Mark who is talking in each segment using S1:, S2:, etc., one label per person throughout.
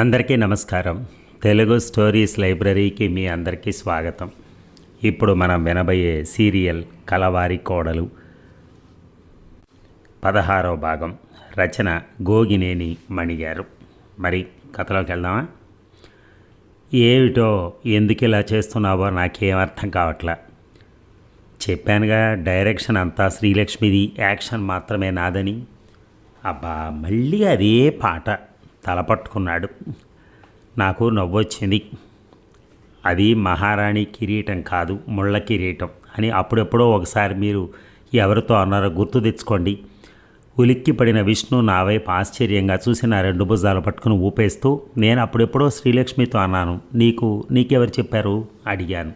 S1: అందరికీ నమస్కారం. తెలుగు స్టోరీస్ లైబ్రరీకి మీ అందరికీ స్వాగతం. ఇప్పుడు మనం వినబోయే సీరియల్ కలవారి కోడలు. పదహారవ భాగం. రచన గోగినేని మణిగారు. మరి కథలోకి వెళ్దామా? ఏమిటో ఎందుకు ఇలా చేస్తున్నావో నాకేం అర్థం కావట్లా. చెప్పానుగా డైరెక్షన్ అంతా శ్రీలక్ష్మిది యాక్షన్ మాత్రమే నాదని. అబ్బా మళ్ళీ అదే పాట. తలపట్టుకున్నాడు. నాకు నవ్వొచ్చింది. అది మహారాణి కిరీటం కాదు ముళ్ళ కిరీటం అని అప్పుడెప్పుడో ఒకసారి మీరు ఎవరితో అన్నారో గుర్తు తెచ్చుకోండి. ఉలిక్కి పడిన విష్ణు నా వైపు ఆశ్చర్యంగా చూసి నా రెండు భుజాలు పట్టుకుని ఊపేస్తూ నేను అప్పుడెప్పుడో శ్రీలక్ష్మితో అన్నాను. నీకు నీకెవరు చెప్పారు? అడిగాను.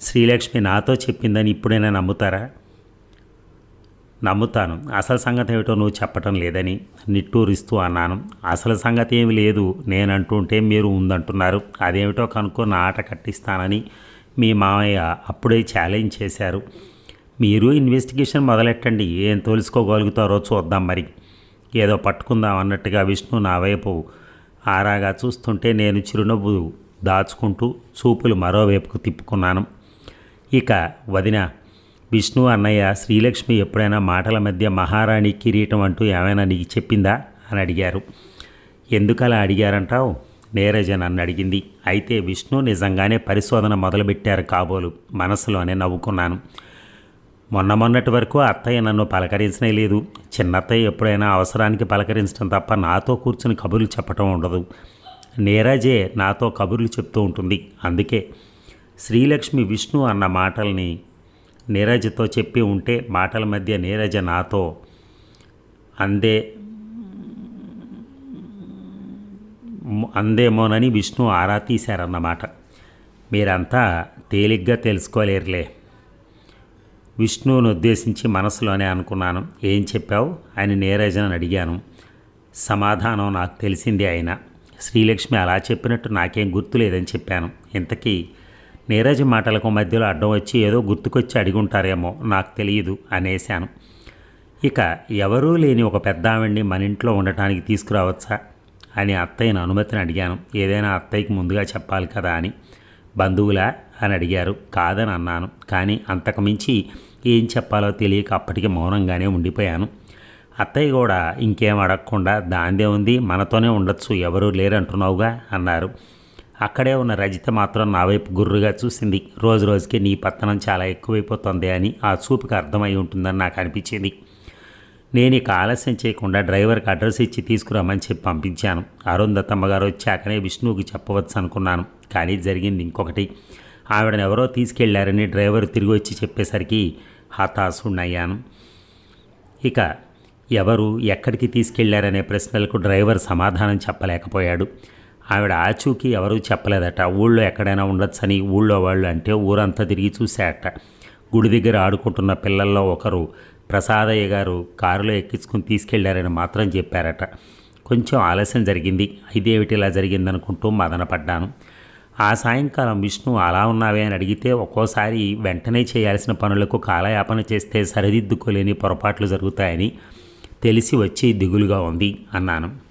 S1: శ్రీలక్ష్మి నాతో చెప్పిందని ఇప్పుడైనా నమ్ముతారా? నమ్ముతాను. అసలు సంగతి ఏమిటో నువ్వు చెప్పటం లేదని నిట్టూరిస్తూ అన్నాను. అసలు సంగతి ఏమి లేదు. నేనంటుంటే మీరు ఉందంటున్నారు. అదేమిటో కనుక్కో నా ఆట కట్టిస్తానని మీ మామయ్య అప్పుడే ఛాలెంజ్ చేశారు. మీరు ఇన్వెస్టిగేషన్ మొదలెట్టండి. ఏం తెలుసుకోగలుగుతారో చూద్దాం మరి. ఏదో పట్టుకుందాం అన్నట్టుగా విష్ణు నా వైపు ఆరాగా చూస్తుంటే నేను చిరునవ్వు దాచుకుంటూ చూపులు మరోవైపుకు తిప్పుకున్నాను. ఇక వదిన విష్ణు అన్నయ్య శ్రీలక్ష్మి ఎప్పుడైనా మాటల మధ్య మహారాణి కిరీటం అంటూ ఏమైనా నీకు చెప్పిందా? అని అడిగారు. ఎందుకలా అడిగారంటావు? నేరజన్ నన్ను అడిగింది. అయితే విష్ణు నిజంగానే పరిశోధన మొదలుపెట్టారు కాబోలు. మనసులోనే నవ్వుకున్నాను. మొన్న మొన్నటి వరకు అత్తయ్య నన్ను పలకరించనే లేదు. చిన్నత్తయ్య ఎప్పుడైనా అవసరానికి పలకరించడం తప్ప నాతో కూర్చుని కబుర్లు చెప్పటం ఉండదు. నీరజే నాతో కబుర్లు చెప్తూ ఉంటుంది. అందుకే శ్రీలక్ష్మి విష్ణు అన్న మాటల్ని నీరజతో చెప్పి ఉంటే మాటల మధ్య నీరజ నాతో అందే అందేమోనని విష్ణు ఆరా తీశారన్నమాట. మీరంతా తేలిగ్గా తెలుసుకోలేరులే. విష్ణువును ఉద్దేశించి మనసులోనే అనుకున్నాను. ఏం చెప్పావు? అని నీరజను అడిగాను. సమాధానం నాకు తెలిసింది అయినా. శ్రీలక్ష్మి అలా చెప్పినట్టు నాకేం గుర్తులేదని చెప్పాను. ఇంతకీ నీరజ్ మాటలకు మధ్యలో అడ్డం వచ్చి ఏదో గుర్తుకొచ్చి అడిగుంటారేమో నాకు తెలియదు అనేశాను. ఇక ఎవరూ లేని ఒక పెద్ద ఆవిడ్ని మన ఇంట్లో ఉండటానికి తీసుకురావచ్చా అని అత్తయ్యను అనుమతిని అడిగాను. ఏదైనా అత్తయ్యకి ముందుగా చెప్పాలి కదా అని. బంధువులా అని అడిగారు. కాదని అన్నాను. కానీ అంతకుమించి ఏం చెప్పాలో తెలియక అప్పటికి మౌనంగానే ఉండిపోయాను. అత్తయ్య కూడా ఇంకేం అడగకుండా దాందే ఉంది మనతోనే ఉండొచ్చు ఎవరూ లేరంటున్నావుగా అన్నారు. అక్కడే ఉన్న రజిత మాత్రం నా వైపు గుర్రుగా చూసింది. రోజు రోజుకి నీ పత్తనం చాలా ఎక్కువైపోతుంది అని ఆ చూపుకి అర్థమై ఉంటుందని నాకు అనిపించింది. నేను ఇక ఆలస్యం చేయకుండా డ్రైవర్కి అడ్రస్ ఇచ్చి తీసుకురామని చెప్పి పంపించాను. అరుంధతమ్మ గారు వచ్చాకనే విష్ణువుకి చెప్పవచ్చు అనుకున్నాను. కానీ జరిగింది ఇంకొకటి. ఆవిడని ఎవరో తీసుకెళ్ళారని డ్రైవర్ తిరిగి వచ్చి చెప్పేసరికి హతాశుణ్ణయ్యాను. ఇక ఎవరు ఎక్కడికి తీసుకెళ్ళారనే ప్రశ్నలకు డ్రైవర్ సమాధానం చెప్పలేకపోయాడు. ఆవిడ ఆచూకీ ఎవరూ చెప్పలేదట. ఊళ్ళో ఎక్కడైనా ఉండొచ్చని ఊళ్ళో వాళ్ళు అంటే ఊరంతా తిరిగి చూశారట గుడి దగ్గర ఆడుకుంటున్న పిల్లల్లో ఒకరు ప్రసాదయ్య గారు కారులో ఎక్కించుకుని తీసుకెళ్ళారని మాత్రం చెప్పారట. కొంచెం ఆలస్యం జరిగింది. ఇదేమిటి ఇలా జరిగిందనుకుంటూ మదనపడ్డాను. ఆ సాయంకాలం విష్ణు అలా ఉన్నావే అని అడిగితే ఒక్కోసారి వెంటనే చేయాల్సిన పనులకు కాలయాపన చేస్తే సరిదిద్దుకోలేని పొరపాట్లు జరుగుతాయని తెలిసి వచ్చి దిగులుగా ఉంది అన్నాను.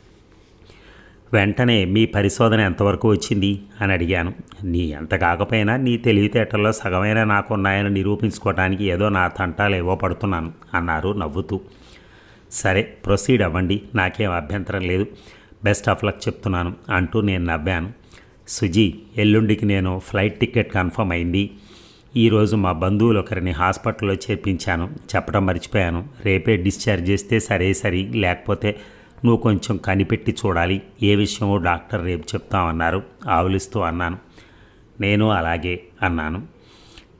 S1: వెంటనే మీ పరిశోధన ఎంతవరకు వచ్చింది? అని అడిగాను. నీ ఎంత కాకపోయినా నీ తెలివితేటల్లో సగమైన నాకున్నాయని నిరూపించుకోవడానికి ఏదో నా తంటాలు ఏవో పడుతున్నాను అన్నారు నవ్వుతూ. సరే ప్రొసీడ్ అవ్వండి నాకేం అభ్యంతరం లేదు. బెస్ట్ ఆఫ్ లక్ చెప్తున్నాను అంటూ నేను నవ్వాను. సుజీ ఎల్లుండికి నేను ఫ్లైట్ టికెట్ కన్ఫర్మ్ అయింది. ఈరోజు మా బంధువులు ఒకరిని హాస్పిటల్లో చేర్పించాను. చెప్పడం మర్చిపోయాను. రేపే డిశ్చార్జ్ చేస్తే సరే సరి లేకపోతే నువ్వు కొంచెం కనిపెట్టి చూడాలి. ఏ విషయమో డాక్టర్ రేపు చెప్తామన్నారు. ఆవులిస్తూ అన్నాను. నేను అలాగే అన్నాను.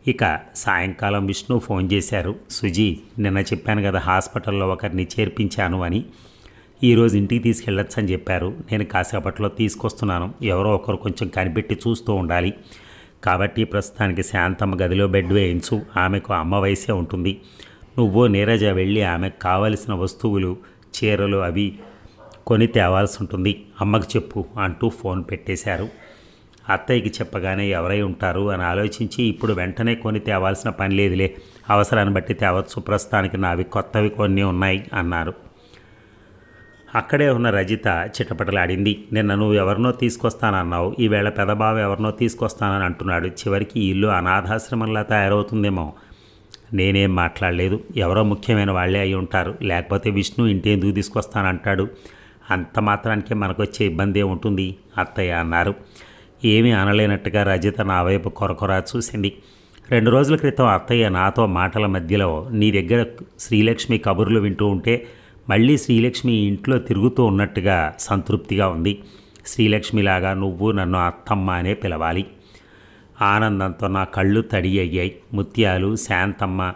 S1: ఇక సాయంకాలం విష్ణు ఫోన్ చేశారు. సుజీ నిన్న చెప్పాను కదా హాస్పిటల్లో ఒకరిని చేర్పించాను అని. ఈరోజు ఇంటికి తీసుకెళ్ళొచ్చు అని చెప్పారు. నేను కాసేపట్లో తీసుకొస్తున్నాను. ఎవరో ఒకరు కొంచెం కనిపెట్టి చూస్తూ ఉండాలి. కాబట్టి ప్రస్తుతానికి శాంతమ్మ గదిలో బెడ్ వేయించు. ఆమెకు అమ్మ వయసే ఉంటుంది. నువ్వు నీరజ వెళ్ళి ఆమెకు కావలసిన వస్తువులు చీరలు అవి కొని తేవాల్సి ఉంటుంది. అమ్మకు చెప్పు అంటూ ఫోన్ పెట్టేశారు. అత్తయ్యకి చెప్పగానే ఎవరై ఉంటారు అని ఆలోచించి ఇప్పుడు వెంటనే కొని తేవాల్సిన పని లేదులే. అవసరాన్ని బట్టి తేవచ్చు. ప్రస్తుతానికి నావి కొత్తవి కొన్ని ఉన్నాయి అన్నారు. అక్కడే ఉన్న రజిత చిటపటలాడింది. నిన్న నువ్వు ఎవరినో తీసుకొస్తానన్నావు. ఈవేళ పెదబావ ఎవరినో తీసుకొస్తానని అంటున్నాడు. చివరికి ఇల్లు అనాథాశ్రమంలా తయారవుతుందేమో. నేనేం మాట్లాడలేదు. ఎవరో ముఖ్యమైన వాళ్ళే అయి ఉంటారు. లేకపోతే విష్ణు ఇంటి ఎందుకు తీసుకొస్తానంటాడు? అంత మాత్రానికే మనకొచ్చే ఇబ్బంది ఉంటుంది అత్తయ్య అన్నారు. ఏమీ అనలేనట్టుగా రజిత నా వైపు కొరకొరా చూసింది. రెండు రోజుల క్రితం అత్తయ్య నాతో మాటల మధ్యలో నీ దగ్గర శ్రీలక్ష్మి కబుర్లు వింటూ ఉంటే మళ్ళీ శ్రీలక్ష్మి ఇంట్లో తిరుగుతూ ఉన్నట్టుగా సంతృప్తిగా ఉంది. శ్రీలక్ష్మిలాగా నువ్వు నన్ను అత్తమ్మ అనే పిలవాలి. ఆనందంతో నా కళ్ళు తడి అయ్యాయి. ముత్యాలు శాంతమ్మ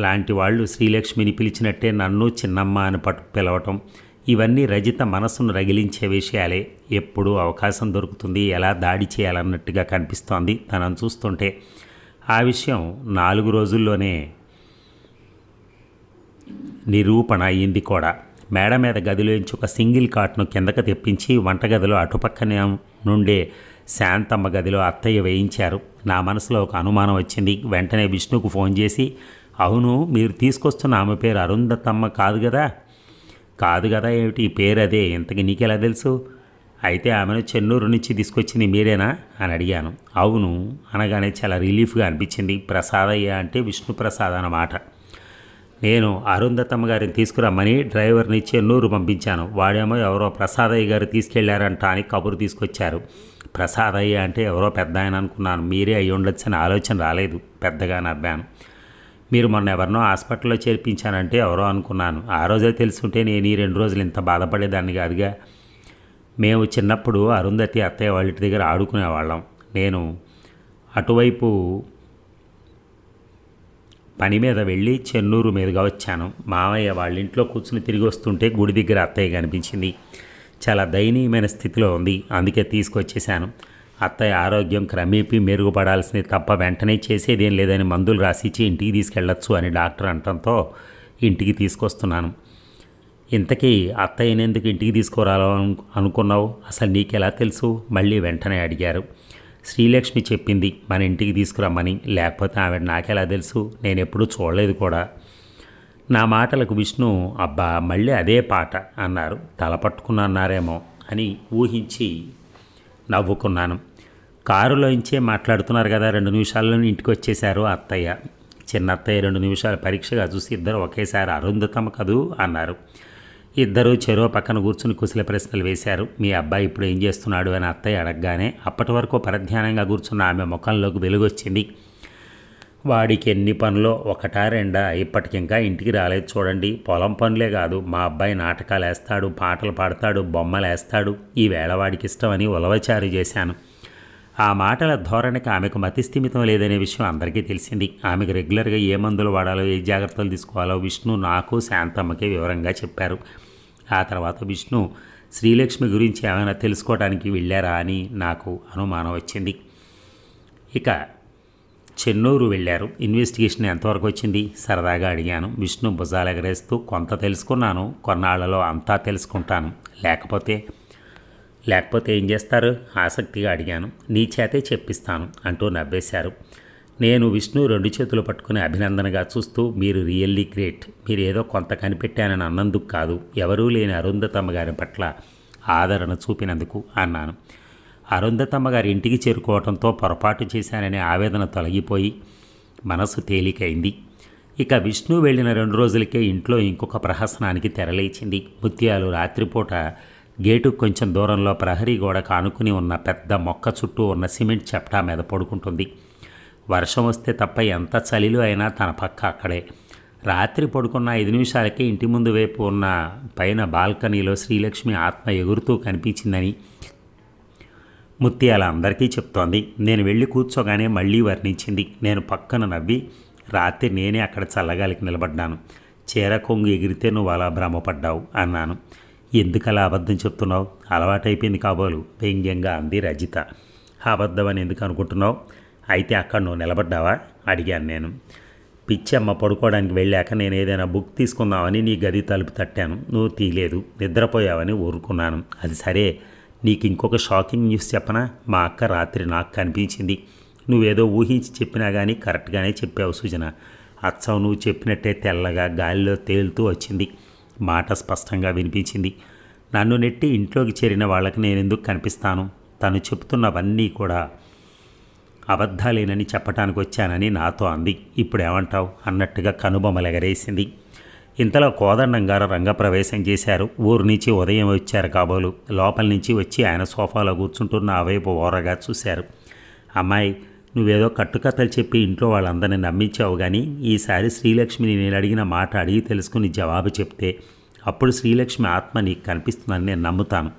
S1: లాంటి వాళ్ళు శ్రీలక్ష్మిని పిలిచినట్టే నన్ను చిన్నమ్మ అని పట్టు పిలవటం. ఇవన్నీ రజిత మనసును రగిలించే విషయాలే. ఎప్పుడు అవకాశం దొరుకుతుంది ఎలా దాడి చేయాలన్నట్టుగా కనిపిస్తోంది తనను చూస్తుంటే. ఆ విషయం నాలుగు రోజుల్లోనే నిరూపణ అయింది కూడా. మేడ మీద గదిలోంచి ఒక సింగిల్ కాట్ను కిందకు తెప్పించి వంటగదిలో అటుపక్కనే నుండే శాంతమ్మ గదిలో అత్తయ్య వేయించారు. నా మనసులో ఒక అనుమానం వచ్చింది. వెంటనే విష్ణుకు ఫోన్ చేసి అవును మీరు తీసుకొస్తున్న ఆమె పేరు అరుంధతమ్మ కాదు కదా? కాదు కదా ఏమిటి? పేరు అదే. ఇంతకి నీకెలా తెలుసు? అయితే ఆమెను చెన్నూరు నుంచి తీసుకొచ్చింది మీరేనా? అని అడిగాను. అవును అనగానే చాలా రిలీఫ్గా అనిపించింది. ప్రసాదయ్య అంటే విష్ణు ప్రసాద్ అన్నమాట. నేను అరుంధతమ్మ గారిని తీసుకురమ్మని డ్రైవర్ని చెన్నూరు పంపించాను. వాడేమో ఎవరో ప్రసాదయ్య గారు తీసుకెళ్ళారంట అని కబురు తీసుకొచ్చారు. ప్రసాదయ్య అంటే ఎవరో పెద్ద ఆయన అనుకున్నాను. మీరే అయి ఉండొచ్చని ఆలోచన రాలేదు. పెద్దగా నవ్వాను. మీరు మొన్న ఎవరినో హాస్పిటల్లో చేర్పించానంటే ఎవరో అనుకున్నాను. ఆ రోజే తెలుసుంటే నేను ఈ రెండు రోజులు ఇంత బాధపడేదాన్ని కాదుగా. మేము చిన్నప్పుడు అరుంధతి అత్తయ్య వాళ్ళ ఇంటి దగ్గర ఆడుకునేవాళ్ళం. నేను అటువైపు పని మీద వెళ్ళి చెన్నూరు మీదుగా వచ్చాను. మామయ్య వాళ్ళ ఇంట్లో కూర్చుని తిరిగి వస్తుంటే గుడి దగ్గర అత్తయ్య కనిపించింది. చాలా దయనీయమైన స్థితిలో ఉంది. అందుకే తీసుకొచ్చేసాను అత్తయ్య ఆరోగ్యం క్రమేపీ మెరుగుపడాల్సింది తప్ప వెంటనే చేసేదేం లేదని మందులు రాసిచ్చి ఇంటికి తీసుకెళ్ళొచ్చు అని డాక్టర్ అంటంతో ఇంటికి తీసుకొస్తున్నాను. ఇంతకీ అత్తయ్యని ఎందుకు ఇంటికి తీసుకురాలో అనుకున్నావు? అసలు నీకెలా తెలుసు? మళ్ళీ వెంటనే అడిగారు. శ్రీలక్ష్మి చెప్పింది మన ఇంటికి తీసుకురమ్మని. లేకపోతే ఆవిడ నాకెలా తెలుసు? నేను ఎప్పుడూ చూడలేదు కూడా. నా మాటలకు విష్ణు అబ్బా మళ్ళీ అదే పాట అన్నారు. తల పట్టుకున్నారేమో అని ఊహించి నవ్వుకున్నాను. కారులోంచే మాట్లాడుతున్నారు కదా రెండు నిమిషాల్లో ఇంటికి వచ్చేశారు అత్తయ్య. చిన్న అత్తయ్య రెండు నిమిషాలు పరీక్షగా చూసి ఇద్దరు ఒకేసారి అరుంధతమ కదూ అన్నారు. ఇద్దరు చెరువు పక్కన కూర్చుని కుశల ప్రశ్నలు వేశారు. మీ అబ్బాయి ఇప్పుడు ఏం చేస్తున్నాడు అని అత్తయ్య అడగగానే అప్పటి వరకు పరధ్యానంగా కూర్చున్న ఆమె ముఖంలోకి వెలుగొచ్చింది. వాడికి ఎన్ని పనులో ఒకటా రెండా ఇప్పటికింకా ఇంటికి రాలేదు చూడండి. పొలం పనులే కాదు మా అబ్బాయి నాటకాలు వేస్తాడు పాటలు పాడతాడు బొమ్మలు వేస్తాడు ఈ వేళ వాడికి ఇష్టమని ఉలవచారు చేశాను. ఆ మాటల ధోరణికి ఆమెకు మతిస్థిమితం లేదనే విషయం అందరికీ తెలిసింది. ఆమెకు రెగ్యులర్గా ఏ మందులు వాడాలో ఏ జాగ్రత్తలు తీసుకోవాలో విష్ణు నాకు శాంతమ్మకి వివరంగా చెప్పారు. ఆ తర్వాత విష్ణు శ్రీలక్ష్మి గురించి ఏమైనా తెలుసుకోవడానికి వెళ్ళారా అని నాకు అనుమానం వచ్చింది. ఇక చెన్నూరు వెళ్ళారు. ఇన్వెస్టిగేషన్ ఎంతవరకు వచ్చింది? సరదాగా అడిగాను. విష్ణు భుజాలు ఎగరేస్తూ కొంత తెలుసుకున్నాను కొన్నాళ్ళలో అంతా తెలుసుకుంటాను. లేకపోతే లేకపోతే ఏం చేస్తారు? ఆసక్తిగా అడిగాను. నీ చేతే చెప్పిస్తాను అంటూ నవ్వేశారు. నేను విష్ణు రెండు చేతులు పట్టుకుని అభినందనగా చూస్తూ మీరు రియల్లీ గ్రేట్. మీరు ఏదో కొంత కనిపెట్టానని అన్నందుకు కాదు. ఎవరూ లేని అరుంధతమ్మ గారి పట్ల ఆదరణ చూపినందుకు అన్నాను. అరుంధతమ్మ గారి ఇంటికి చేరుకోవడంతో పొరపాటు చేశాననే ఆవేదన తొలగిపోయి మనసు తేలికైంది. ఇక విష్ణు వెళ్ళిన రెండు రోజులకే ఇంట్లో ఇంకొక ప్రహసనానికి తెరలేచింది. ముత్యాలు రాత్రిపూట గేటు కొంచెం దూరంలో ప్రహరీ గోడకు ఆనుకుని ఉన్న పెద్ద మొక్క చుట్టూ ఉన్న సిమెంట్ చెప్టా మీద పడుకుంటుంది. వర్షం వస్తే తప్ప ఎంత చలిలో అయినా తన పక్క అక్కడే. రాత్రి పడుకున్న ఐదు నిమిషాలకే ఇంటి ముందు వైపు ఉన్న పైన బాల్కనీలో శ్రీలక్ష్మి ఆత్మ ఎగురుతూ కనిపించిందని ముత్యాల అందరికీ చెప్తోంది. నేను వెళ్ళి కూర్చోగానే మళ్ళీ వర్ణించింది. నేను పక్కన నవ్వి రాత్రి నేనే అక్కడ చల్లగాలికి నిలబడ్డాను. చీర కొంగు ఎగిరితే నువ్వు అలా భ్రమపడ్డావు అన్నాను. ఎందుకు అలా అబద్ధం చెప్తున్నావు? అలవాటైపోయింది కాబోలు. వ్యంగ్యంగా అంది రజిత. అబద్ధం అని ఎందుకు అనుకుంటున్నావు? అయితే అక్కడ నువ్వు నిలబడ్డావా? అడిగాను నేను. పిచ్చమ్మ పడుకోవడానికి వెళ్ళాక నేను ఏదైనా బుక్ తీసుకుందామని నీ గది తలుపు తట్టాను. నువ్వు తీయలేదు. నిద్రపోయావని ఊరుకున్నాను. అది సరే. నీకు ఇంకొక షాకింగ్ న్యూస్ చెప్పనా? మా అక్క రాత్రి నాకు కనిపించింది. నువ్వేదో ఊహించి చెప్పినా కానీ కరెక్ట్గానే చెప్పావు సూచన అచ్చం నువ్వు చెప్పినట్టే తెల్లగా గాలిలో తేలుతూ వచ్చింది. మాట స్పష్టంగా వినిపించింది. నన్ను నెట్టి ఇంట్లోకి చేరిన వాళ్ళకి నేను ఎందుకు కనిపిస్తాను? తను చెప్తున్నవన్నీ కూడా అబద్ధాలేనని చెప్పటానికి వచ్చానని నాతో అంది. ఇప్పుడు ఏమంటావు అన్నట్టుగా కనుబొమ్మలెగరేసింది ఇంతలో కోదండం గారు రంగప్రవేశం చేశారు. ఊరు నుంచి ఉదయం వచ్చారు కాబోలు. లోపల నుంచి వచ్చి ఆయన సోఫాలో కూర్చుంటున్న ఆ వైపు ఓరగా చూశారు. అమ్మాయి నువ్వేదో కట్టుకథలు చెప్పి ఇంట్లో వాళ్ళందరినీ నమ్మించావు కానీ ఈసారి శ్రీలక్ష్మిని నేను అడిగిన మాట అడిగి తెలుసుకుని జవాబు చెప్తే అప్పుడు శ్రీలక్ష్మి ఆత్మ నీకు కనిపిస్తుందని నేను నమ్ముతాను.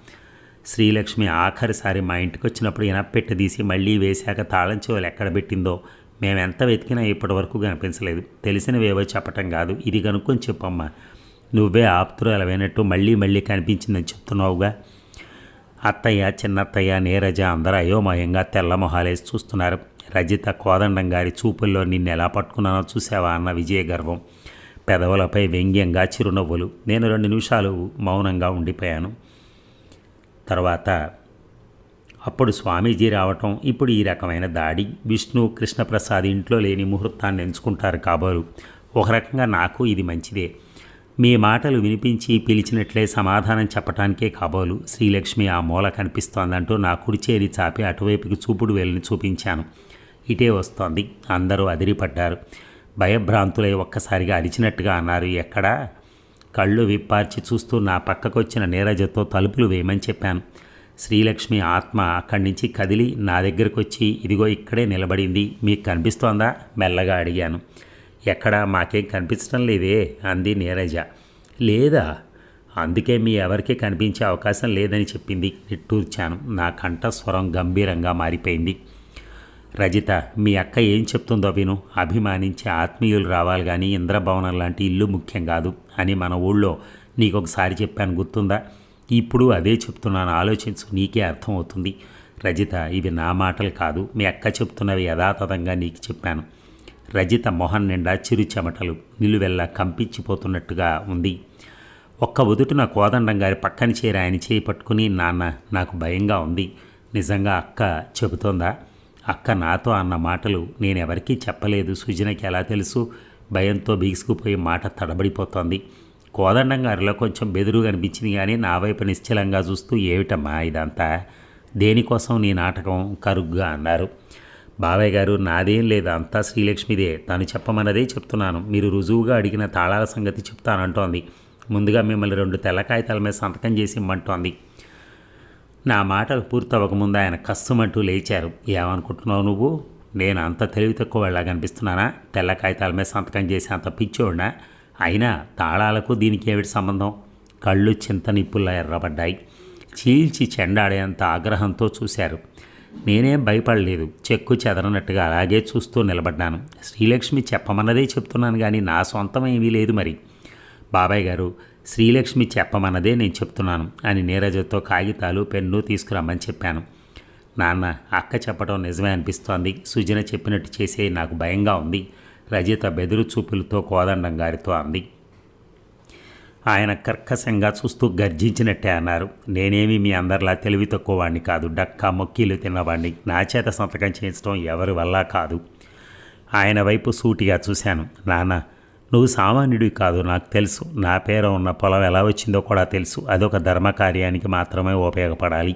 S1: శ్రీలక్ష్మి ఆఖరిసారి మా ఇంటికి వచ్చినప్పుడు ఇనప్పెట్టి తీసి మళ్ళీ వేశాక తాళం చెవులు ఎక్కడ పెట్టిందో మేమెంత వెతికినా ఇప్పటి వరకు కనిపించలేదు. తెలిసినవేవో చెప్పటం కాదు. ఇది కనుక్కొని చెప్పమ్మా. నువ్వే ఆప్తురాలవైనట్టు మళ్ళీ మళ్ళీ కనిపించిందని చెప్తున్నావుగా? అత్తయ్య చిన్నత్తయ్య నీరజ అందరూ అయోమయంగా తెల్లమొహాలేసి చూస్తున్నారు. రజిత కోదండం గారి చూపుల్లో నిన్ను ఎలా పట్టుకున్నానో చూసావా అన్న విజయ గర్వం పెదవులపై వ్యంగ్యంగా చిరునవ్వులు. నేను రెండు నిమిషాలు మౌనంగా ఉండిపోయాను. తర్వాత అప్పుడు స్వామీజీ రావటం ఇప్పుడు ఈ రకమైన దాడి. విష్ణు కృష్ణప్రసాద్ ఇంట్లో లేని ముహూర్తాన్ని ఎంచుకుంటారు కాబోలు. ఒక రకంగా నాకు ఇది మంచిదే. మీ మాటలు వినిపించి పిలిచినట్లే సమాధానం చెప్పటానికే కాబోలు. శ్రీలక్ష్మి ఆ మూల కనిపిస్తోందంటూ నా కుడిచేరి చాపి అటువైపుకి చూపుడు వేలిని చూపించాను. ఇటే వస్తోంది. అందరూ అదిరిపడ్డారు. భయభ్రాంతులై ఒక్కసారిగా అరిచినట్టుగా అన్నారు. ఎక్కడా? కళ్ళు విప్పార్చి చూస్తూ నా పక్కకొచ్చిన నీరజతో తలుపులు వేయమని చెప్పాను. శ్రీలక్ష్మి ఆత్మ అక్కడి నుంచి కదిలి నా దగ్గరకు వచ్చి ఇదిగో ఇక్కడే నిలబడింది. మీకు కనిపిస్తోందా? మెల్లగా అడిగాను. ఎక్కడా మాకేం కనిపించడం లేదే అంది నీరజ. లేదా? అందుకే మీ ఎవరికీ కనిపించే అవకాశం లేదని చెప్పింది నిట్టూర్చాను. నా కంఠస్వరం గంభీరంగా మారిపోయింది. రజిత మీ అక్క ఏం చెప్తుందో విను. అభిమానించే ఆత్మీయులు రావాలి కానీ ఇంద్రభవనం లాంటి ఇల్లు ముఖ్యం కాదు అని మన ఊళ్ళో నీకు ఒకసారి చెప్పాను గుర్తుందా? ఇప్పుడు అదే చెప్తున్నాను ఆలోచించు నీకే అర్థమవుతుంది. రజిత ఇవి నా మాటలు కాదు. మీ అక్క చెప్తున్నవి యథాతథంగా నీకు చెప్పాను. రజిత మొహం నిండా చిరు చెమటలు నిలువెల్లా కంపించిపోతున్నట్టుగా ఉంది. ఒక్క ఉదుటున కోదండం గారి పక్కన చేరి ఆయన చేయి పట్టుకుని నాన్న నాకు భయంగా ఉంది. నిజంగా అక్క చెబుతోందా? అక్క నాతో అన్న మాటలు నేను ఎవరికీ చెప్పలేదు. సుజనకి ఎలా తెలుసు? భయంతో బిగుసుకుపోయి మాట తడబడిపోతోంది. కోదండం గారిలో కొంచెం బెదురు కనిపించింది కానీ నా వైపు నిశ్చలంగా చూస్తూ ఏమిటమ్మా ఇదంతా? దేనికోసం నీ నాటకం కరుగ్గా అన్నారు. బాబాయ్ గారు నాదేం లేదు అంతా శ్రీలక్ష్మిదే. తను చెప్పమన్నదే చెప్తున్నాను. మీరు రుజువుగా అడిగిన తాళాల సంగతి చెప్తానంటోంది. ముందుగా మిమ్మల్ని రెండు తెల్ల కాగితాల మీద సంతకం చేసి ఇమ్మంటోంది. నా మాటలు పూర్తవ్వకముందు ఆయన కస్సుమంటూ లేచారు. ఏమనుకుంటున్నావు నువ్వు? నేను అంత తెలివి తక్కువ వెళ్ళా కనిపిస్తున్నానా తెల్ల కాగితాల మీద సంతకం చేసి అంత పిచ్చోడినా? అయినా తాళాలకు దీనికి ఏమిటి సంబంధం? కళ్ళు చింత నిప్పుల్లా ఎర్రబడ్డాయి. చీల్చి చెండాడేంత ఆగ్రహంతో చూశారు. నేనేం భయపడలేదు. చెక్కు చెదరనట్టుగా అలాగే చూస్తూ నిలబడ్డాను. శ్రీలక్ష్మి చెప్పమన్నదే చెప్తున్నాను కానీ నా సొంతం ఏమీ లేదు మరి. బాబాయ్ గారు శ్రీలక్ష్మి చెప్పమన్నదే నేను చెప్తున్నాను అని నీరజతో కాగితాలు పెన్ను తీసుకురమ్మని చెప్పాను. నాన్న అక్క చెప్పడం నిజమే అనిపిస్తోంది. సుజన చెప్పినట్టు చేసే నాకు భయంగా ఉంది. రజిత బెదురు చూపులతో కోదండం గారితో అంది. ఆయన కర్కశంగా చూస్తూ గర్జించినట్టే అన్నారు. నేనేమి మీ అందరిలా తెలివి తక్కువవాడిని కాదు. డక్కా మొక్కీలు తిన్నవాడిని నా చేత సంతకం చేయించడం ఎవరి వల్ల కాదు. ఆయన వైపు సూటిగా చూశాను. నాన్న నువ్వు సామాన్యుడివి కాదు. నాకు తెలుసు. నా పేర ఉన్న పొలం ఎలా వచ్చిందో కూడా తెలుసు. అదొక ధర్మకార్యానికి మాత్రమే ఉపయోగపడాలి.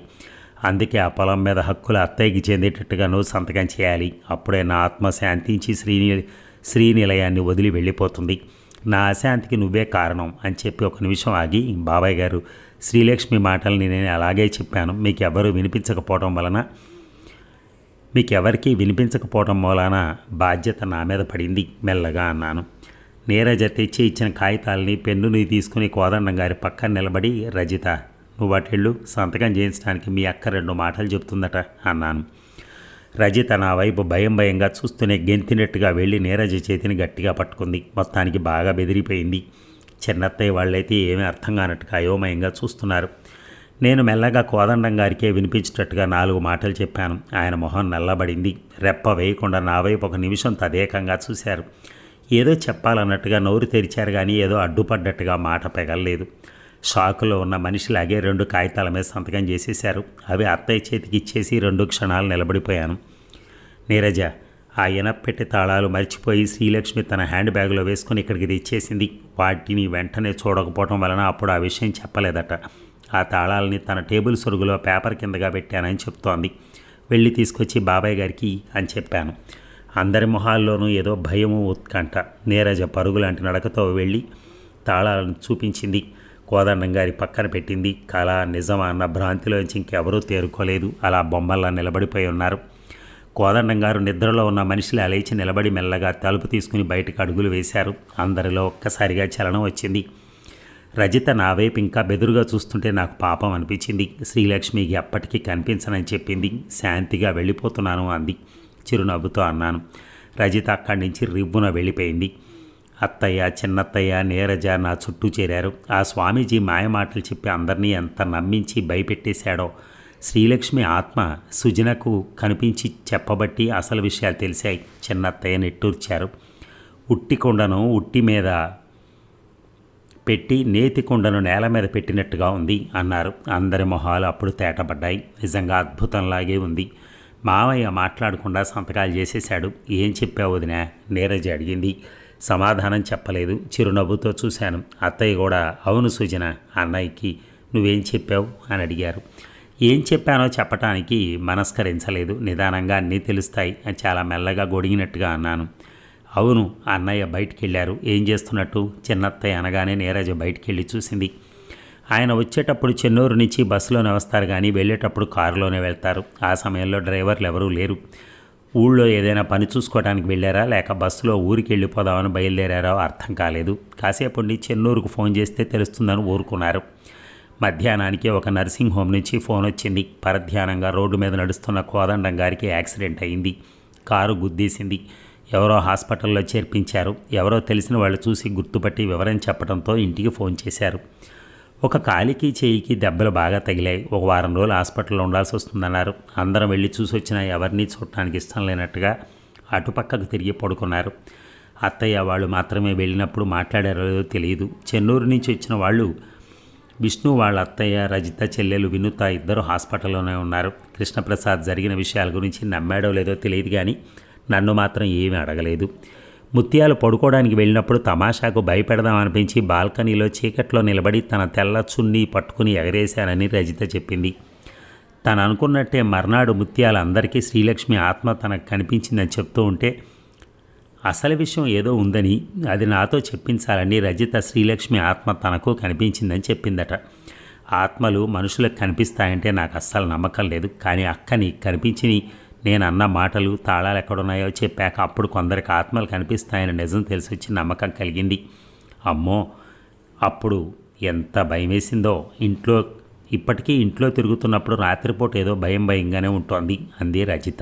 S1: అందుకే ఆ పొలం మీద హక్కులు అత్తయ్యకి చెందేటట్టుగా నువ్వు సంతకం చేయాలి. అప్పుడే నా ఆత్మ శాంతించి శ్రీని శ్రీనిలయాన్ని వదిలి వెళ్ళిపోతుంది. నా అశాంతికి నువ్వే కారణం అని చెప్పి ఒక నిమిషం ఆగి బాబాయ్ గారు శ్రీలక్ష్మి మాటల్ని నేను అలాగే చెప్పాను. మీకు ఎవరు వినిపించకపోవడం వలన మీకు ఎవరికీ వినిపించకపోవడం వలన బాధ్యత నా మీద పడింది మెల్లగా అన్నాను. నీరజ తెచ్చి ఇచ్చిన కాగితాలని పెన్నుని తీసుకుని కోదండం గారి పక్కన నిలబడి రజిత నువ్వు వాటిళ్ళు సంతకం చేయించడానికి మీ అక్క రెండు మాటలు చెప్తుందట అన్నాను. రజిత నా వైపు భయం భయంగా చూస్తూనే గెంతినట్టుగా వెళ్ళి నీరజ చేతిని గట్టిగా పట్టుకుంది. మొత్తానికి బాగా బెదిరిపోయింది. చిన్నత్తయ్య వాళ్ళైతే ఏమీ అర్థం కానట్టుగా అయోమయంగా చూస్తున్నారు. నేను మెల్లగా కోదండం గారికే వినిపించేటట్టుగా నాలుగు మాటలు చెప్పాను. ఆయన మొహం నల్లబడింది. రెప్ప వేయకుండా నా వైపు ఒక నిమిషం తదేకంగా చూశారు. ఏదో చెప్పాలన్నట్టుగా నోరు తెరిచారు కానీ ఏదో అడ్డుపడ్డట్టుగా మాట పెగలలేదు. షాకులో ఉన్న మనిషిలాగే రెండు కాగితాల మీద సంతకం చేసేశారు. అవి అత్తయ్య చేతికి ఇచ్చేసి రెండు క్షణాలు నిలబడిపోయాను. నీరజ ఆ ఇనపెట్టి తాళాలు మర్చిపోయి శ్రీలక్ష్మి తన హ్యాండ్ బ్యాగ్లో వేసుకుని ఇక్కడికి తెచ్చేసింది. వాటిని వెంటనే చూడకపోవడం వలన అప్పుడు ఆ విషయం చెప్పలేదట. ఆ తాళాలని తన టేబుల్ సొరుగులో పేపర్ కిందగా పెట్టానని చెప్తోంది. వెళ్ళి తీసుకొచ్చి బాబాయ్ గారికి అని చెప్పాను. అందరి మొహాల్లోనూ ఏదో భయము ఉత్కంఠ. నీరజ పరుగులాంటి నడకతో వెళ్ళి తాళాలను చూపించింది. కోదండం గారి పక్కన పెట్టింది. కళ నిజమా అన్న భ్రాంతిలోంచి ఇంకెవరూ తేరుకోలేదు. అలా బొమ్మల్లా నిలబడిపోయి ఉన్నారు. కోదండం గారు నిద్రలో ఉన్న మనిషిలా అలేచి నిలబడి మెల్లగా తలుపు తీసుకుని బయటకు అడుగులు వేశారు. అందరిలో ఒక్కసారిగా చలనం వచ్చింది. రజిత నా వైపు ఇంకా బెదురుగా చూస్తుంటే నాకు పాపం అనిపించింది. శ్రీలక్ష్మికి అప్పటికీ కనిపించనని చెప్పింది. శాంతిగా వెళ్ళిపోతున్నాను అంది. చిరునవ్వుతో అన్నాను. రజిత అక్కడి నుంచి రివ్వున వెళ్ళిపోయింది. అత్తయ్య చిన్నత్తయ్య నీరజ నా చుట్టూ చేరారు. ఆ స్వామీజీ మాయమాటలు చెప్పి అందరినీ ఎంత నమ్మించి భయపెట్టేశాడో శ్రీలక్ష్మి ఆత్మ సుజనకు కనిపించి చెప్పబట్టి అసలు విషయాలు తెలిసాయి. చిన్నత్తయ్య నెట్టూర్చారు. ఉట్టి కొండను ఉట్టి మీద పెట్టి నేతి కుండను నేల మీద పెట్టినట్టుగా ఉంది అన్నారు. అందరి మొహాలు అప్పుడు తేటపడ్డాయి నిజంగా అద్భుతంలాగే ఉంది. మావయ్య మాట్లాడకుండా సంతకాలు చేసేశాడు. ఏం చెప్పావు వదినా? నీరజ అడిగింది. సమాధానం చెప్పలేదు. చిరునవ్వుతో చూశాను. అత్తయ్య కూడా అవును సుజన అన్నయ్యకి నువ్వేం చెప్పావు? అని అడిగారు. ఏం చెప్పానో చెప్పటానికి మనస్కరించలేదు. నిదానంగా అన్నీ తెలుస్తాయి. అని చాలా మెల్లగా గొడిగినట్టుగా అన్నాను. అవును అన్నయ్య బయటికి వెళ్ళారు ఏం చేస్తున్నట్టు? చిన్నత్తయ్య అనగానే నీరజ బయటికి వెళ్ళి చూసింది. ఆయన వచ్చేటప్పుడు చెన్నూరు నుంచి బస్సులోనే వస్తారు కానీ వెళ్ళేటప్పుడు కారులోనే వెళ్తారు. ఆ సమయంలో డ్రైవర్లు ఎవరూ లేరు. ఊళ్ళో ఏదైనా పని చూసుకోవడానికి వెళ్ళారా? లేక బస్సులో ఊరికి వెళ్ళిపోదామని బయలుదేరారో అర్థం కాలేదు. కాసేపు ఉండి చెన్నూరుకు ఫోన్ చేస్తే తెలుస్తుందని ఊరుకున్నారు. మధ్యాహ్నానికి ఒక నర్సింగ్ హోమ్ నుంచి ఫోన్ వచ్చింది. పరధ్యానంగా రోడ్డు మీద నడుస్తున్న కోదండం గారికి యాక్సిడెంట్ అయింది. కారు గుద్దీసింది. ఎవరో హాస్పిటల్లో చేర్పించారు. ఎవరో తెలిసిన వాళ్ళు చూసి గుర్తుపట్టి వివరం చెప్పడంతో ఇంటికి ఫోన్ చేశారు. ఒక కాలికి చేయికి దెబ్బలు బాగా తగిలాయి. ఒక వారం రోజులు హాస్పిటల్లో ఉండాల్సి వస్తుందన్నారు. అందరం వెళ్ళి చూసి వచ్చినా ఎవరిని చూడటానికి ఇష్టం లేనట్టుగా అటుపక్కకు తిరిగి పడుకున్నారు. అత్తయ్య వాళ్ళు మాత్రమే వెళ్ళినప్పుడు మాట్లాడారో లేదో తెలియదు చెన్నూరు నుంచి వచ్చిన వాళ్ళు విష్ణు వాళ్ళ అత్తయ్య రజిత చెల్లెలు వినుత ఇద్దరు హాస్పిటల్లోనే ఉన్నారు. కృష్ణప్రసాద్ జరిగిన విషయాల గురించి నమ్మాడో లేదో తెలియదు కానీ నన్ను మాత్రం ఏమీ అడగలేదు. ముత్యాలు పడుకోవడానికి వెళ్ళినప్పుడు తమాషాకు భయపెడదాం అనిపించి బాల్కనీలో చీకట్లో నిలబడి తన తెల్ల చున్నీ పట్టుకుని ఎగరేశానని రజిత చెప్పింది. తను అనుకున్నట్టే మర్నాడు ముత్యాలు అందరికీ శ్రీలక్ష్మి ఆత్మ తనకు కనిపించిందని చెప్తూ ఉంటే అసలు విషయం ఏదో ఉందని అది నాతో చెప్పించాలని రజిత శ్రీలక్ష్మి ఆత్మ తనకు కనిపించిందని చెప్పిందట. ఆత్మలు మనుషులకు కనిపిస్తాయంటే నాకు అస్సలు నమ్మకం లేదు కానీ అక్కని కనిపించిని నేను అన్న మాటలు తాళాలు ఎక్కడున్నాయో చెప్పాక అప్పుడు కొందరికి ఆత్మలు కనిపిస్తాయని నిజం తెలిసి వచ్చి నమ్మకం కలిగింది. అమ్మో! అప్పుడు ఎంత భయం వేసిందో ఇంట్లో ఇప్పటికీ ఇంట్లో తిరుగుతున్నప్పుడు రాత్రిపూట ఏదో భయం భయంగానే ఉంటుంది అంది రజిత.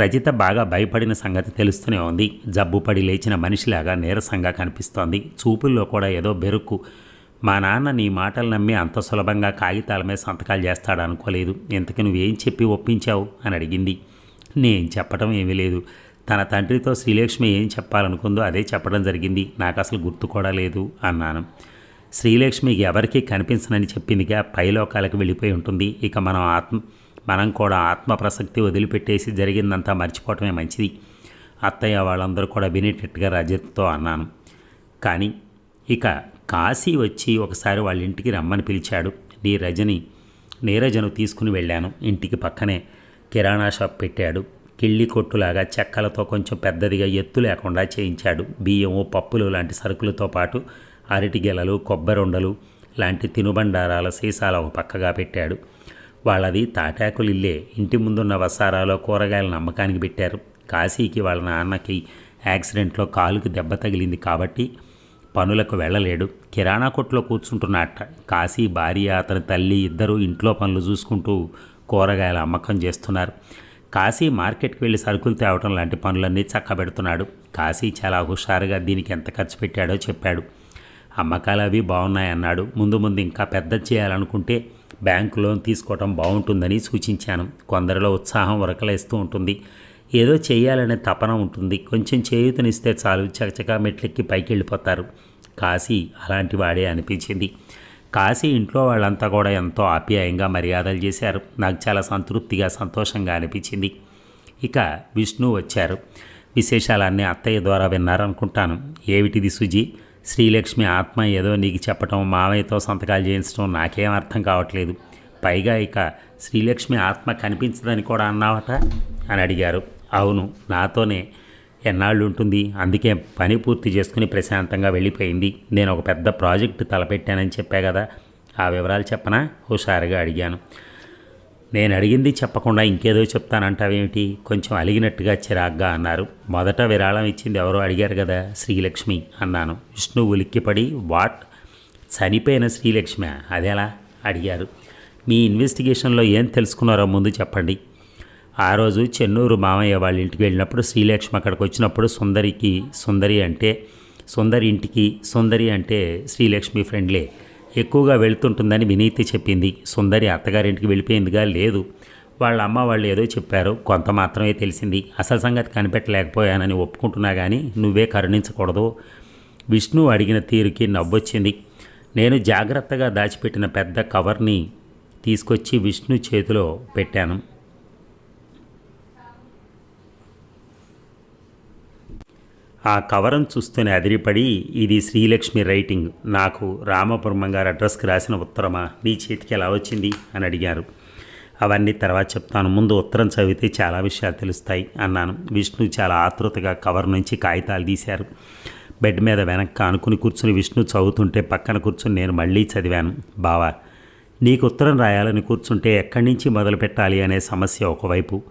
S1: రజిత బాగా భయపడిన సంగతి తెలుస్తూనే ఉంది. జబ్బు పడి లేచిన మనిషిలాగా నీరసంగా కనిపిస్తోంది. చూపుల్లో కూడా ఏదో బెరుకు మా నాన్న నీ మాటలు నమ్మి అంత సులభంగా కాగితాల మీద సంతకాలు చేస్తాడు అనుకోలేదు. ఇంతకు నువ్వేం చెప్పి ఒప్పించావు? అని అడిగింది. నేను చెప్పడం ఏమీ లేదు. తన తండ్రితో శ్రీలక్ష్మి ఏం చెప్పాలనుకుందో అదే చెప్పడం జరిగింది. నాకు అసలు గుర్తు కూడా లేదు అన్నాను. శ్రీలక్ష్మికి ఎవరికీ కనిపించనని చెప్పిందిగా పైలోకాలకు వెళ్ళిపోయి ఉంటుంది. ఇక మనం ఆత్మ మనం కూడా ఆత్మ ప్రసక్తి వదిలిపెట్టేసి జరిగిందంతా మర్చిపోవటమే మంచిది. అత్తయ్య వాళ్ళందరూ కూడా వినేటట్టుగా రజత్తో అన్నాను. కానీ ఇక కాశీ వచ్చి ఒకసారి వాళ్ళ ఇంటికి రమ్మని పిలిచాడు. నీ రజని నీరజను తీసుకుని వెళ్ళాను. ఇంటికి పక్కనే కిరాణా షాప్ పెట్టాడు. కిళ్ళి కొట్టులాగా చెక్కలతో కొంచెం పెద్దదిగా ఎత్తు లేకుండా చేయించాడు. బియ్యము పప్పులు లాంటి సరుకులతో పాటు అరటి గెలలు కొబ్బరుండలు లాంటి తినుబండారాల సీసాల ఒక పక్కగా పెట్టాడు. వాళ్ళది తాటాకులు ఇల్లే ఇంటి ముందున్న వసారాలో కూరగాయలను అమ్మకానికి పెట్టారు. కాశీకి వాళ్ళ నాన్నకి యాక్సిడెంట్లో కాలుకి దెబ్బ తగిలింది కాబట్టి పనులకు వెళ్ళలేడు. కిరాణా కొట్లో కూర్చుంటున్నట్ట కాశీ భార్య అతని తల్లి ఇద్దరూ ఇంట్లో పనులు చూసుకుంటూ కూరగాయల అమ్మకం చేస్తున్నారు. కాశీ మార్కెట్కి వెళ్ళి సరుకులు తేవటం లాంటి పనులన్నీ చక్కబెడుతున్నాడు. కాశీ చాలా హుషారుగా దీనికి ఎంత ఖర్చు పెట్టాడో చెప్పాడు. అమ్మకాలు అవి బాగున్నాయన్నాడు ముందు ముందు ఇంకా పెద్ద చేయాలనుకుంటే బ్యాంకు లోన్ తీసుకోవటం బాగుంటుందని సూచించాను. కొందరిలో ఉత్సాహం ఉరకలేస్తూ ఉంటుంది. ఏదో చేయాలనే తపన ఉంటుంది. కొంచెం చేయూతనిస్తే చాలు. చకచకా మెట్లెక్కి పైకి వెళ్ళిపోతారు కాశీ అలాంటి వాడే అనిపించింది. కాశీ ఇంట్లో వాళ్ళంతా కూడా ఎంతో ఆప్యాయంగా మర్యాదలు చేశారు. నాకు చాలా సంతృప్తిగా సంతోషంగా అనిపించింది. ఇక విష్ణు వచ్చారు. విశేషాలన్నీ అత్తయ్య ద్వారా విన్నారనుకుంటాను. ఏమిటిది సుజీ? శ్రీలక్ష్మి ఆత్మ ఏదో నీకు చెప్పటం మావయ్యతో సంతకాలు చేయించడం నాకేం అర్థం కావట్లేదు. పైగా ఇక శ్రీలక్ష్మి ఆత్మ కనిపించదని కూడా అన్నావట? అని అడిగారు. అవును నాతోనే ఎన్నాళ్ళు ఉంటుంది అందుకే పని పూర్తి చేసుకుని ప్రశాంతంగా వెళ్ళిపోయింది. నేను ఒక పెద్ద ప్రాజెక్టు తలపెట్టానని చెప్పా కదా ఆ వివరాలు చెప్పనా? హుషారుగా అడిగాను. నేను అడిగింది చెప్పకుండా ఇంకేదో చెప్తానంటావేమిటి? కొంచెం అలిగినట్టుగా చిరాగ్గా అన్నారు. మొదట విరాళం ఇచ్చింది ఎవరో అడిగారు కదా శ్రీలక్ష్మి అన్నాను. విష్ణు ఉలిక్కిపడి వాట్? చనిపోయిన శ్రీలక్ష్మి? అదేలా? అడిగారు. మీ ఇన్వెస్టిగేషన్లో ఏం తెలుసుకున్నారో ముందు చెప్పండి. ఆ రోజు చెన్నూరు మామయ్య వాళ్ళ ఇంటికి వెళ్ళినప్పుడు శ్రీలక్ష్మి అక్కడికి వచ్చినప్పుడు సుందరికి సుందరి అంటే సుందరి ఇంటికి సుందరి అంటే శ్రీలక్ష్మి ఫ్రెండ్లే. ఎక్కువగా వెళ్తుంటుందని వినీతి చెప్పింది. సుందరి అత్తగారింటికి వెళ్ళిపోయిందిగా లేదు. వాళ్ళ అమ్మ వాళ్ళు ఏదో చెప్పారు. కొంత మాత్రమే తెలిసింది. అసలు సంగతి కనిపెట్టలేకపోయానని ఒప్పుకుంటున్నా కానీ నువ్వే కరుణించకూడదు. విష్ణు అడిగిన తీరుకి నవ్వొచ్చింది. నేను జాగ్రత్తగా దాచిపెట్టిన పెద్ద కవర్ని తీసుకొచ్చి విష్ణు చేతిలో పెట్టాను. ఆ కవరం చూస్తూనే అదిరిపడి ఇది శ్రీలక్ష్మి రైటింగ్. నాకు రామపురమ్మ గారు అడ్రస్కి రాసిన ఉత్తరమా? నీ చేతికి ఎలా వచ్చింది? అని అడిగారు. అవన్నీ తర్వాత చెప్తాను. ముందు ఉత్తరం చదివితే చాలా విషయాలు తెలుస్తాయి అన్నాను. విష్ణు చాలా ఆతృతగా కవర్ నుంచి కాగితాలు తీశారు. బెడ్ మీద వెనక్కి అనుకుని కూర్చుని విష్ణు చదువుతుంటే పక్కన కూర్చుని నేను మళ్ళీ చదివాను. బావా నీకు ఉత్తరం రాయాలని కూర్చుంటే ఎక్కడి నుంచి మొదలు పెట్టాలి అనే సమస్య ఒకవైపు.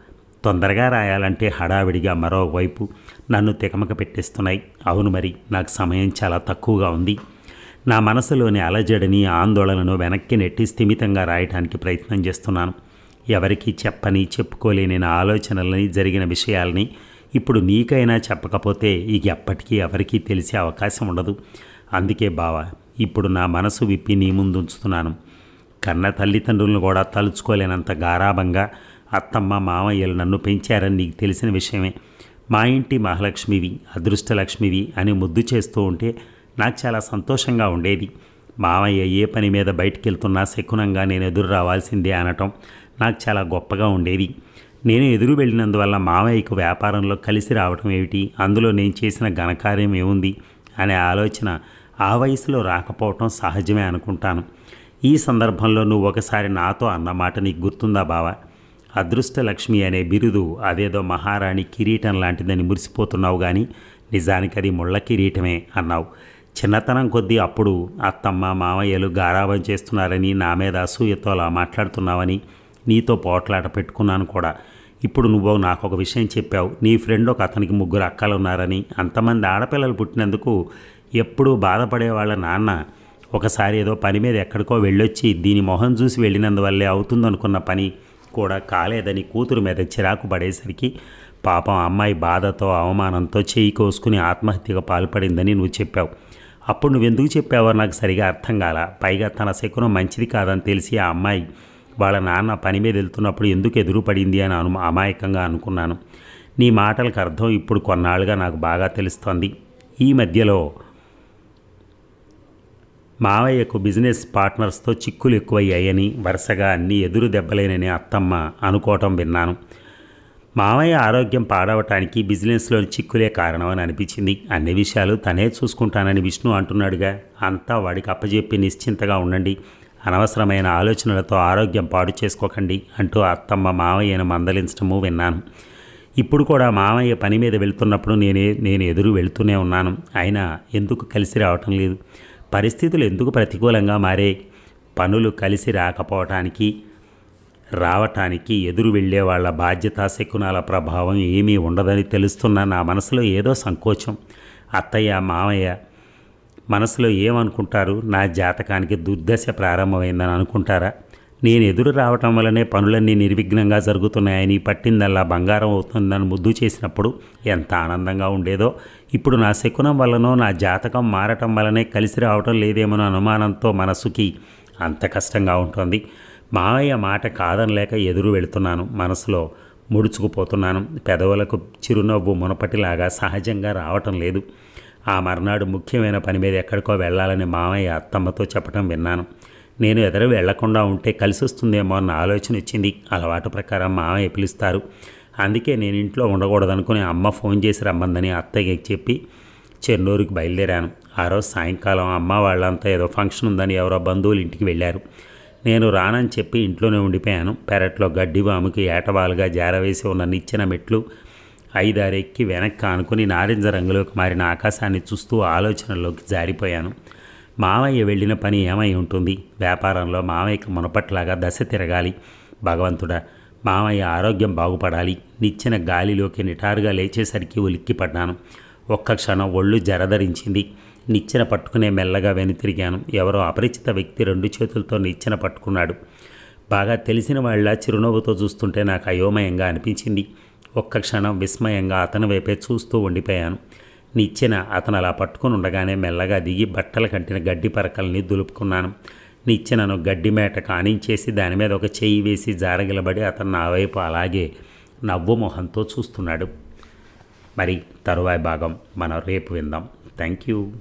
S1: తొందరగా రాయాలంటే హడావిడిగా మరోవైపు నన్ను తికమక పెట్టేస్తున్నాయి. అవును మరి నాకు సమయం చాలా తక్కువగా ఉంది. నా మనసులోని అలజడిని ఆందోళనను వెనక్కి నెట్టి స్థిమితంగా రాయటానికి ప్రయత్నం చేస్తున్నాను. ఎవరికీ చెప్పని చెప్పుకోలేని నా ఆలోచనలని జరిగిన విషయాల్ని ఇప్పుడు నీకైనా చెప్పకపోతే ఇక ఎప్పటికీ ఎవరికీ తెలిసే అవకాశం ఉండదు. అందుకే బావా ఇప్పుడు నా మనసు విప్పి నీ ముందు ఉంచుతున్నాను. కన్న తల్లిదండ్రులను కూడా తలుచుకోలేనంత గారాభంగా అత్తమ్మ మామయ్యలు నన్ను పెంచారని నీకు తెలిసిన విషయమే. మా ఇంటి మహాలక్ష్మివి అదృష్టలక్ష్మివి అని ముద్దు చేస్తూ ఉంటే నాకు చాలా సంతోషంగా ఉండేది. మామయ్య ఏ పని మీద బయటికి వెళ్తున్నా శకునంగా నేను ఎదురు రావాల్సిందే అనటం నాకు చాలా గొప్పగా ఉండేది. నేను ఎదురు వెళ్ళినందువల్ల మామయ్యకు వ్యాపారంలో కలిసి రావటం ఏమిటి? అందులో నేను చేసిన ఘనకార్యం ఏముంది? అనే ఆలోచన ఆ వయసులో రాకపోవటం సహజమే అనుకుంటాను. ఈ సందర్భంలో నువ్వు ఒకసారి నాతో అన్నమాట నీకు గుర్తుందా బావా? అదృష్టలక్ష్మి అనే బిరుదు అదేదో మహారాణి కిరీటం లాంటిదని మురిసిపోతున్నావు కానీ నిజానికి అది ముళ్ళ కిరీటమే అన్నావు. చిన్నతనం కొద్దీ అప్పుడు అత్తమ్మ మామయ్యలు గారాబం చేస్తున్నారని నా మీద అసూయతో అలా మాట్లాడుతున్నావని నీతో పోట్లాట పెట్టుకున్నాను కూడా. ఇప్పుడు నువ్వు నాకు ఒక విషయం చెప్పావు. నీ ఫ్రెండ్ ఒక అతనికి ముగ్గురు అక్కలు ఉన్నారని అంతమంది ఆడపిల్లలు పుట్టినందుకు ఎప్పుడూ బాధపడే వాళ్ళ నాన్న ఒకసారి ఏదో పని మీద ఎక్కడికో వెళ్ళొచ్చి దీని మొహం చూసి వెళ్ళినందువల్లే అవుతుందనుకున్న పని కూడా కాలేదని కూతురు మీద చిరాకు పడేసరికి పాపం అమ్మాయి బాధతో అవమానంతో చేయి కోసుకుని ఆత్మహత్యకు పాల్పడిందని నువ్వు చెప్పావు. అప్పుడు నువ్వు ఎందుకు చెప్పావో నాకు సరిగా అర్థం కాల. పైగా తన శకునం మంచిది కాదని తెలిసి ఆ అమ్మాయి వాళ్ళ నాన్న పని మీద వెళ్తున్నప్పుడు ఎందుకు ఎదురుపడింది అని అను అమాయకంగా అనుకున్నాను. నీ మాటలకు అర్థం ఇప్పుడు కొన్నాళ్ళుగా నాకు బాగా తెలుస్తోంది. ఈ మధ్యలో మావయ్యకు బిజినెస్ పార్ట్నర్స్తో చిక్కులు ఎక్కువయ్యాయని వరుసగా అన్ని ఎదురు దెబ్బలేనని అత్తమ్మ అనుకోవటం విన్నాను. మావయ్య ఆరోగ్యం పాడవటానికి బిజినెస్లోని చిక్కులే కారణమని అనిపించింది. అన్ని విషయాలు తనే చూసుకుంటానని విష్ణు అంటున్నాడుగా. అంతా వాడికి అప్పజెప్పి నిశ్చింతగా ఉండండి. అనవసరమైన ఆలోచనలతో ఆరోగ్యం పాడు చేసుకోకండి అంటూ అత్తమ్మ మావయ్యను మందలించడము విన్నాను. ఇప్పుడు కూడా మామయ్య పని మీద వెళ్తున్నప్పుడు నేనే నేను ఎదురు వెళ్తూనే ఉన్నాను. అయినా ఎందుకు కలిసి రావటం లేదు? పరిస్థితులు ఎందుకు ప్రతికూలంగా మారే? పనులు కలిసి రాకపోవటానికి రావటానికి ఎదురు వెళ్ళే వాళ్ళ బాధ్యత శకునాల ప్రభావం ఏమీ ఉండదని తెలుస్తున్న నా మనసులో ఏదో సంకోచం. అత్తయ్య మామయ్య మనసులో ఏమనుకుంటారు? నా జాతకానికి దుర్దశ ప్రారంభమైందని అనుకుంటారా? నేను ఎదురు రావటం వల్లనే పనులన్నీ నిర్విఘ్నంగా జరుగుతున్నాయని పట్టిందల్లా బంగారం అవుతుందని ముద్దు చేసినప్పుడు ఎంత ఆనందంగా ఉండేదో. ఇప్పుడు నా శకునం వల్లనో నా జాతకం మారటం వల్లనే కలిసి రావటం లేదేమో అనుమానంతో మనసుకి అంత కష్టంగా ఉంటుంది. మావయ్య మాట కాదనలేక ఎదురు వెళుతున్నాను. మనసులో ముడుచుకుపోతున్నాను. పెదవులకు చిరునవ్వు మునపటిలాగా సహజంగా రావటం లేదు. ఆ మర్నాడు ముఖ్యమైన పని మీద ఎక్కడికో వెళ్ళాలని మామయ్య అత్తమ్మతో చెప్పటం విన్నాను. నేను ఎదురు వెళ్ళకుండా ఉంటే కలిసి వస్తుందేమో అన్న ఆలోచన వచ్చింది. అలవాటు ప్రకారం మామయ్య పిలుస్తారు. అందుకే నేను ఇంట్లో ఉండకూడదనుకుని అమ్మ ఫోన్ చేసి రమ్మందని అత్తయ్యకి చెప్పి చెన్నూరుకి బయలుదేరాను. ఆ రోజు సాయంకాలం అమ్మ వాళ్ళంతా ఏదో ఫంక్షన్ ఉందని ఎవరో బంధువులు ఇంటికి వెళ్ళారు. నేను రానని చెప్పి ఇంట్లోనే ఉండిపోయాను. పెరట్లో గడ్డి వాముకి ఏటవాలుగా జారవేసి ఉన్న నిచ్చెన మెట్లు ఐదారెక్కి వెనక్కి ఆనుకుని నారింజ రంగులోకి మారిన ఆకాశాన్ని చూస్తూ ఆలోచనలోకి జారిపోయాను. మామయ్య వెళ్ళిన పని ఏమై ఉంటుంది? వ్యాపారంలో మామయ్యకి మునపట్లాగా దశ తిరగాలి. భగవంతుడా మామయ్య ఆరోగ్యం బాగుపడాలి. నిచ్చెన గాలిలోకి నిటారుగా లేచేసరికి ఉలిక్కిపడ్డాను. ఒక్క క్షణం ఒళ్ళు జరధరించింది నిచ్చెన పట్టుకునే మెల్లగా వెనుతిరిగాను. ఎవరో అపరిచిత వ్యక్తి రెండు చేతులతో నిచ్చెన పట్టుకున్నాడు. బాగా తెలిసిన వాళ్ళ చిరునవ్వుతో చూస్తుంటే నాకు అయోమయంగా అనిపించింది. ఒక్క క్షణం విస్మయంగా అతని వైపే చూస్తూ ఉండిపోయాను. నిచ్చెన అతను అలా పట్టుకుని ఉండగానే మెల్లగా దిగి బట్టలు కంటిన గడ్డి పరకల్ని దులుపుకున్నాను. నిచ్చెనను గడ్డి మేట కానించేసి దాని మీద ఒక చెయ్యి వేసి జారగిలబడి అతను నా వైపు అలాగే నవ్వు మొహంతో చూస్తున్నాడు. మరి తరువాయి భాగం మనం రేపు విందాం. Thank you